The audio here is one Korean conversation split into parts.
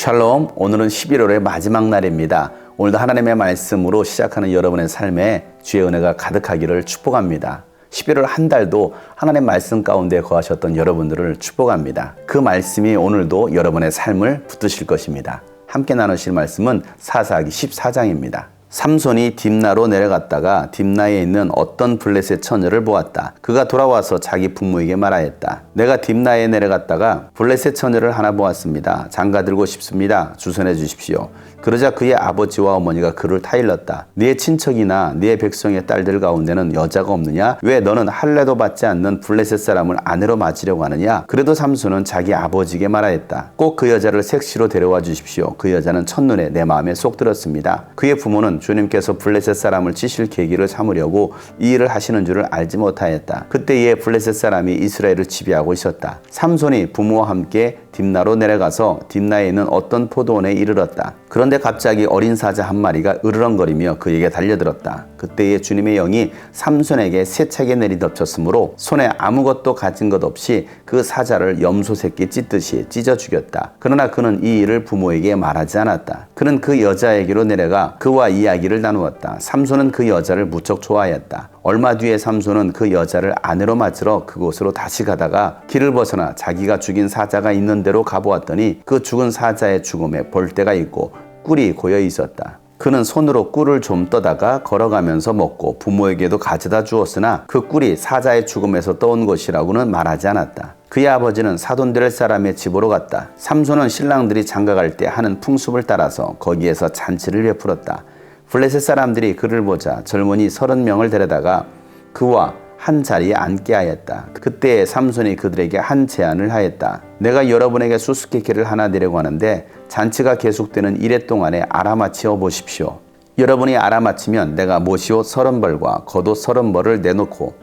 샬롬, 오늘은 11월의 마지막 날입니다. 오늘도 하나님의 말씀으로 시작하는 여러분의 삶에 주의 은혜가 가득하기를 축복합니다. 11월 한 달도 하나님 말씀 가운데 거하셨던 여러분들을 축복합니다. 그 말씀이 오늘도 여러분의 삶을 붙드실 것입니다. 함께 나누실 말씀은 사사기 14장입니다. 삼손이 딥나로 내려갔다가 딥나에 있는 어떤 블레셋 처녀를 보았다. 그가 돌아와서 자기 부모에게 말하였다. 내가 딥나에 내려갔다가 블레셋 처녀를 하나 보았습니다. 장가 들고 싶습니다. 주선해 주십시오. 그러자 그의 아버지와 어머니가 그를 타일렀다. 네 친척이나 네 백성의 딸들 가운데는 여자가 없느냐? 왜 너는 할례도 받지 않는 블레셋 사람을 아내로 맞으려고 하느냐? 그래도 삼손은 자기 아버지에게 말하였다. 꼭 그 여자를 색시로 데려와 주십시오. 그 여자는 첫눈에 내 마음에 쏙 들었습니다. 그의 부모는 주님께서 블레셋 사람을 치실 계기를 삼으려고 이 일을 하시는 줄을 알지 못하였다. 그때에 블레셋 사람이 이스라엘을 지배하고 있었다. 삼손이 부모와 함께 딥나로 내려가서 딥나에 있는 어떤 포도원에 이르렀다. 그런데 갑자기 어린 사자 한 마리가 으르렁거리며 그에게 달려들었다. 그때에 주님의 영이 삼손에게 세차게 내리덮쳤으므로 손에 아무것도 가진 것 없이 그 사자를 염소 새끼 찢듯이 찢어 죽였다. 그러나 그는 이 일을 부모에게 말하지 않았다. 그는 그 여자에게로 내려가 그와 이야기를 나누었다. 삼손은 그 여자를 무척 좋아하였다. 얼마 뒤에 삼손은 그 여자를 아내로 맞으러 그곳으로 다시 가다가 길을 벗어나 자기가 죽인 사자가 있는 데로 가보았더니 그 죽은 사자의 죽음에 볼때가 있고 꿀이 고여 있었다. 그는 손으로 꿀을 좀 떠다가 걸어가면서 먹고 부모에게도 가져다 주었으나 그 꿀이 사자의 죽음에서 떠온 것이라고는 말하지 않았다. 그의 아버지는 사돈될 사람의 집으로 갔다. 삼손은 신랑들이 장가갈 때 하는 풍습을 따라서 거기에서 잔치를 베풀었다. 블레셋 사람들이 그를 보자 젊은이 서른 명을 데려다가 그와 한 자리에 앉게 하였다. 그때 삼손이 그들에게 한 제안을 하였다. 내가 여러분에게 수수께끼를 하나 내려고 하는데 잔치가 계속되는 이래 동안에 알아맞혀 보십시오. 여러분이 알아맞히면 내가 모시옷 서른 벌과 겉옷 서른 벌을 내놓고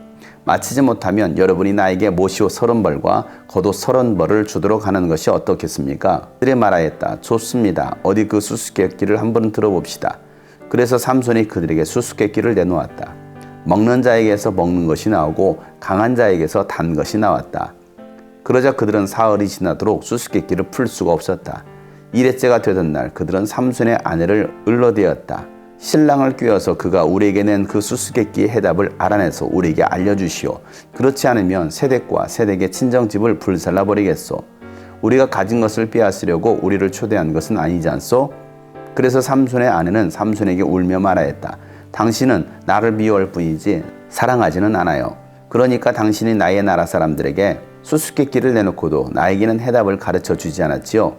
마치지 못하면 여러분이 나에게 모시옷 서른 벌과 겉옷 서른 벌을 주도록 하는 것이 어떻겠습니까? 그들이 말하였다. 좋습니다. 어디 그 수수께끼를 한번 들어봅시다. 그래서 삼손이 그들에게 수수께끼를 내놓았다. 먹는 자에게서 먹는 것이 나오고 강한 자에게서 단 것이 나왔다. 그러자 그들은 사흘이 지나도록 수수께끼를 풀 수가 없었다. 일회째가 되던 날 그들은 삼손의 아내를 을러대었다. 신랑을 꿰어서 그가 우리에게 낸 그 수수께끼의 해답을 알아내서 우리에게 알려주시오. 그렇지 않으면 세댁과 세댁의 친정집을 불살라 버리겠소. 우리가 가진 것을 빼앗으려고 우리를 초대한 것은 아니지 않소? 그래서 삼손의 아내는 삼손에게 울며 말하였다. 당신은 나를 미워할 뿐이지 사랑하지는 않아요. 그러니까 당신이 나의 나라 사람들에게 수수께끼를 내놓고도 나에게는 해답을 가르쳐 주지 않았지요.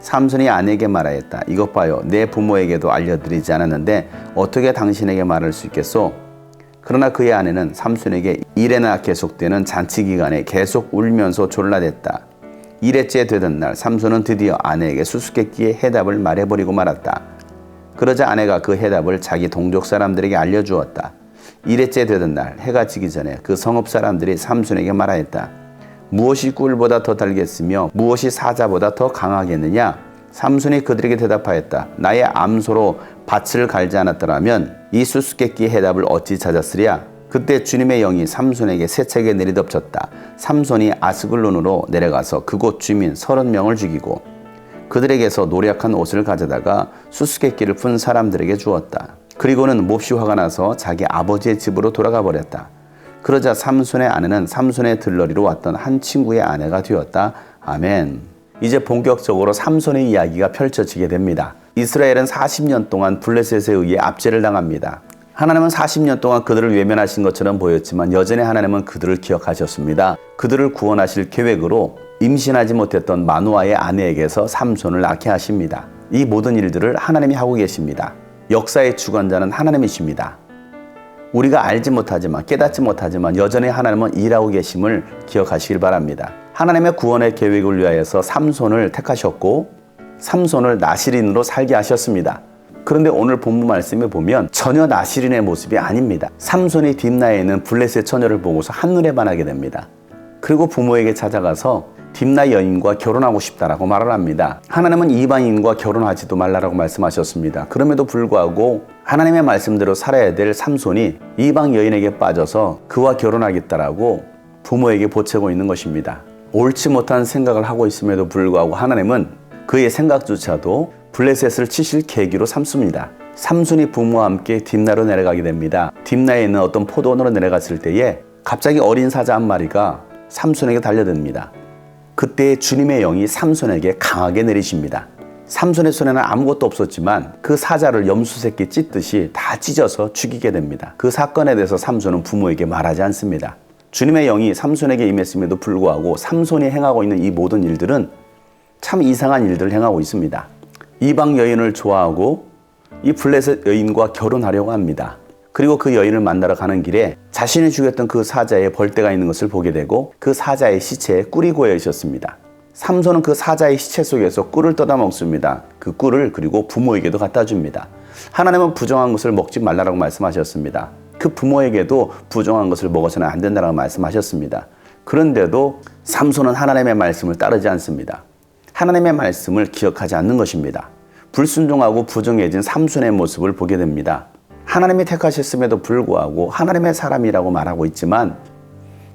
삼손이 아내에게 말하였다. 이것 봐요. 내 부모에게도 알려드리지 않았는데 어떻게 당신에게 말할 수 있겠소? 그러나 그의 아내는 삼손에게 일에나 계속되는 잔치 기간에 계속 울면서 졸라댔다. 일회째 되던 날 삼손은 드디어 아내에게 수수께끼의 해답을 말해버리고 말았다. 그러자 아내가 그 해답을 자기 동족 사람들에게 알려주었다. 일회째 되던 날 해가 지기 전에 그 성읍 사람들이 삼손에게 말하였다. 무엇이 꿀보다 더 달겠으며 무엇이 사자보다 더 강하겠느냐? 삼손이 그들에게 대답하였다. 나의 암소로 밭을 갈지 않았더라면 이 수수께끼 해답을 어찌 찾았으랴? 그때 주님의 영이 삼손에게 세차게 내리덮쳤다. 삼손이 아스글론으로 내려가서 그곳 주민 서른 명을 죽이고 그들에게서 노력한 옷을 가져다가 수수께끼를 푼 사람들에게 주었다. 그리고는 몹시 화가 나서 자기 아버지의 집으로 돌아가 버렸다. 그러자 삼손의 아내는 삼손의 들러리로 왔던 한 친구의 아내가 되었다. 아멘. 이제 본격적으로 삼손의 이야기가 펼쳐지게 됩니다. 이스라엘은 40년 동안 블레셋에 의해 압제를 당합니다. 하나님은 40년 동안 그들을 외면하신 것처럼 보였지만 여전히 하나님은 그들을 기억하셨습니다. 그들을 구원하실 계획으로 임신하지 못했던 마누아의 아내에게서 삼손을 낳게 하십니다. 이 모든 일들을 하나님이 하고 계십니다. 역사의 주관자는 하나님이십니다. 우리가 알지 못하지만 깨닫지 못하지만 여전히 하나님은 일하고 계심을 기억하시길 바랍니다. 하나님의 구원의 계획을 위하여서 삼손을 택하셨고 삼손을 나시린으로 살게 하셨습니다. 그런데 오늘 본문 말씀에 보면 전혀 나시린의 모습이 아닙니다. 삼손이 딥나에 있는 블레셋 처녀를 보고서 한눈에 반하게 됩니다. 그리고 부모에게 찾아가서 딥나 여인과 결혼하고 싶다라고 말을 합니다. 하나님은 이방인과 결혼하지도 말라라고 말씀하셨습니다. 그럼에도 불구하고 하나님의 말씀대로 살아야 될 삼손이 이방 여인에게 빠져서 그와 결혼하겠다라고 부모에게 보채고 있는 것입니다. 옳지 못한 생각을 하고 있음에도 불구하고 하나님은 그의 생각조차도 블레셋을 치실 계기로 삼습니다. 삼손이 부모와 함께 딥나로 내려가게 됩니다. 딥나에 있는 어떤 포도원으로 내려갔을 때에 갑자기 어린 사자 한 마리가 삼손에게 달려듭니다. 그때 주님의 영이 삼손에게 강하게 내리십니다. 삼손의 손에는 아무것도 없었지만 그 사자를 염수새끼 찢듯이 다 찢어서 죽이게 됩니다. 그 사건에 대해서 삼손은 부모에게 말하지 않습니다. 주님의 영이 삼손에게 임했음에도 불구하고 삼손이 행하고 있는 이 모든 일들은 참 이상한 일들을 행하고 있습니다. 이방 여인을 좋아하고 이 블레셋 여인과 결혼하려고 합니다. 그리고 그 여인을 만나러 가는 길에 자신이 죽였던 그 사자의 벌떼가 있는 것을 보게 되고 그 사자의 시체에 꿀이 고여 있었습니다. 삼손은 그 사자의 시체 속에서 꿀을 떠다 먹습니다. 그 꿀을 그리고 부모에게도 갖다 줍니다. 하나님은 부정한 것을 먹지 말라고 말씀하셨습니다. 그 부모에게도 부정한 것을 먹어서는 안 된다고 말씀하셨습니다. 그런데도 삼손은 하나님의 말씀을 따르지 않습니다. 하나님의 말씀을 기억하지 않는 것입니다. 불순종하고 부정해진 삼손의 모습을 보게 됩니다. 하나님이 택하셨음에도 불구하고 하나님의 사람이라고 말하고 있지만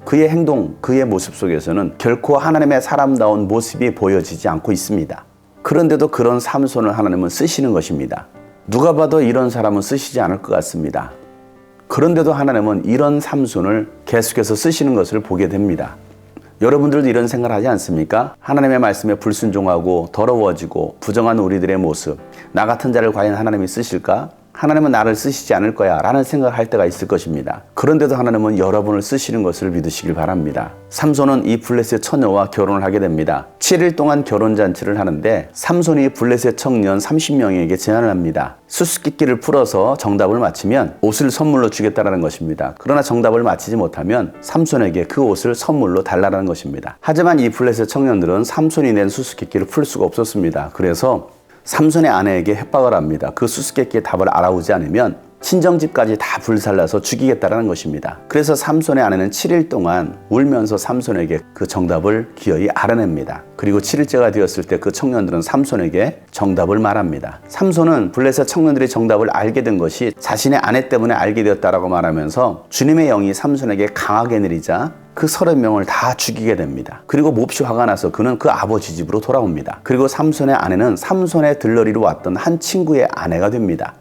그의 행동, 그의 모습 속에서는 결코 하나님의 사람다운 모습이 보여지지 않고 있습니다. 그런데도 그런 삼손을 하나님은 쓰시는 것입니다. 누가 봐도 이런 사람은 쓰시지 않을 것 같습니다. 그런데도 하나님은 이런 삼손을 계속해서 쓰시는 것을 보게 됩니다. 여러분들도 이런 생각을 하지 않습니까? 하나님의 말씀에 불순종하고 더러워지고 부정한 우리들의 모습, 나 같은 자를 과연 하나님이 쓰실까? 하나님은 나를 쓰시지 않을 거야 라는 생각을 할 때가 있을 것입니다. 그런데도 하나님은 여러분을 쓰시는 것을 믿으시길 바랍니다. 삼손은 이 블레셋 처녀와 결혼을 하게 됩니다. 7일 동안 결혼잔치를 하는데 삼손이 블레셋 청년 30명에게 제안을 합니다. 수수께끼를 풀어서 정답을 맞히면 옷을 선물로 주겠다라는 것입니다. 그러나 정답을 맞히지 못하면 삼손에게 그 옷을 선물로 달라는 것입니다. 하지만 이 블레셋 청년들은 삼손이 낸 수수께끼를 풀 수가 없었습니다. 그래서 삼손의 아내에게 협박을 합니다. 그 수수께끼의 답을 알아오지 않으면 친정집까지 다 불살라서 죽이겠다라는 것입니다. 그래서 삼손의 아내는 7일 동안 울면서 삼손에게 그 정답을 기어이 알아냅니다. 그리고 7일째가 되었을 때 그 청년들은 삼손에게 정답을 말합니다. 삼손은 블레셋 청년들이 정답을 알게 된 것이 자신의 아내 때문에 알게 되었다라고 말하면서 주님의 영이 삼손에게 강하게 내리자 그 서른 명을 다 죽이게 됩니다. 그리고 몹시 화가 나서 그는 그 아버지 집으로 돌아옵니다. 그리고 삼손의 아내는 삼손의 들러리로 왔던 한 친구의 아내가 됩니다.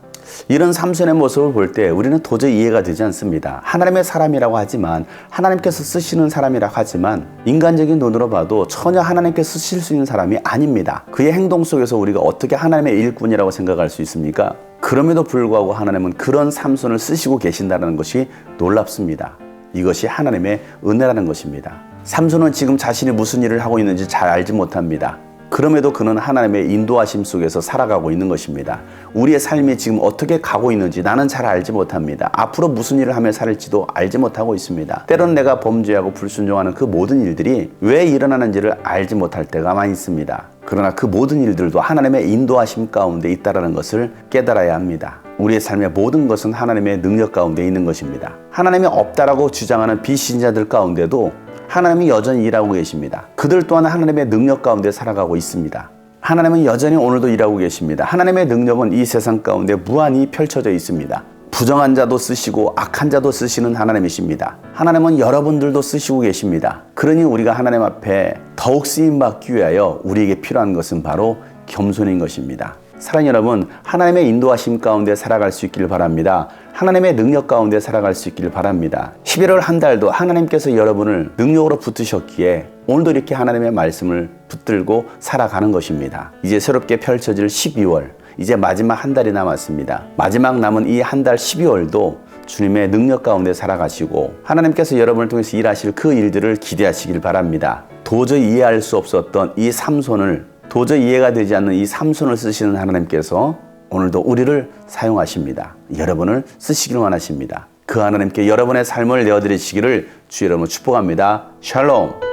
이런 삼손의 모습을 볼 때 우리는 도저히 이해가 되지 않습니다. 하나님의 사람이라고 하지만 하나님께서 쓰시는 사람이라고 하지만 인간적인 눈으로 봐도 전혀 하나님께서 쓰실 수 있는 사람이 아닙니다. 그의 행동 속에서 우리가 어떻게 하나님의 일꾼이라고 생각할 수 있습니까? 그럼에도 불구하고 하나님은 그런 삼손을 쓰시고 계신다는 것이 놀랍습니다. 이것이 하나님의 은혜라는 것입니다. 삼손은 지금 자신이 무슨 일을 하고 있는지 잘 알지 못합니다. 그럼에도 그는 하나님의 인도하심 속에서 살아가고 있는 것입니다. 우리의 삶이 지금 어떻게 가고 있는지 나는 잘 알지 못합니다. 앞으로 무슨 일을 하며 살지도 알지 못하고 있습니다. 때론 내가 범죄하고 불순종하는 그 모든 일들이 왜 일어나는지를 알지 못할 때가 많이 있습니다. 그러나 그 모든 일들도 하나님의 인도하심 가운데 있다라는 것을 깨달아야 합니다. 우리의 삶의 모든 것은 하나님의 능력 가운데 있는 것입니다. 하나님이 없다라고 주장하는 비신자들 가운데도 하나님이 여전히 일하고 계십니다. 그들 또한 하나님의 능력 가운데 살아가고 있습니다. 하나님은 여전히 오늘도 일하고 계십니다. 하나님의 능력은 이 세상 가운데 무한히 펼쳐져 있습니다. 부정한 자도 쓰시고 악한 자도 쓰시는 하나님이십니다. 하나님은 여러분들도 쓰시고 계십니다. 그러니 우리가 하나님 앞에 더욱 쓰임 받기 위하여 우리에게 필요한 것은 바로 겸손인 것입니다. 사랑 여러분, 하나님의 인도하심 가운데 살아갈 수 있기를 바랍니다. 하나님의 능력 가운데 살아갈 수 있기를 바랍니다. 11월 한 달도 하나님께서 여러분을 능력으로 붙으셨기에 오늘도 이렇게 하나님의 말씀을 붙들고 살아가는 것입니다. 이제 새롭게 펼쳐질 12월, 이제 마지막 한 달이 남았습니다. 마지막 남은 이 한 달 12월도 주님의 능력 가운데 살아가시고 하나님께서 여러분을 통해서 일하실 그 일들을 기대하시길 바랍니다. 도저히 이해할 수 없었던 이 삼손을 도저히 이해가 되지 않는 이 삼손을 쓰시는 하나님께서 오늘도 우리를 사용하십니다. 여러분을 쓰시기를 원하십니다. 그 하나님께 여러분의 삶을 내어드리시기를 주 여러분 축복합니다. 샬롬.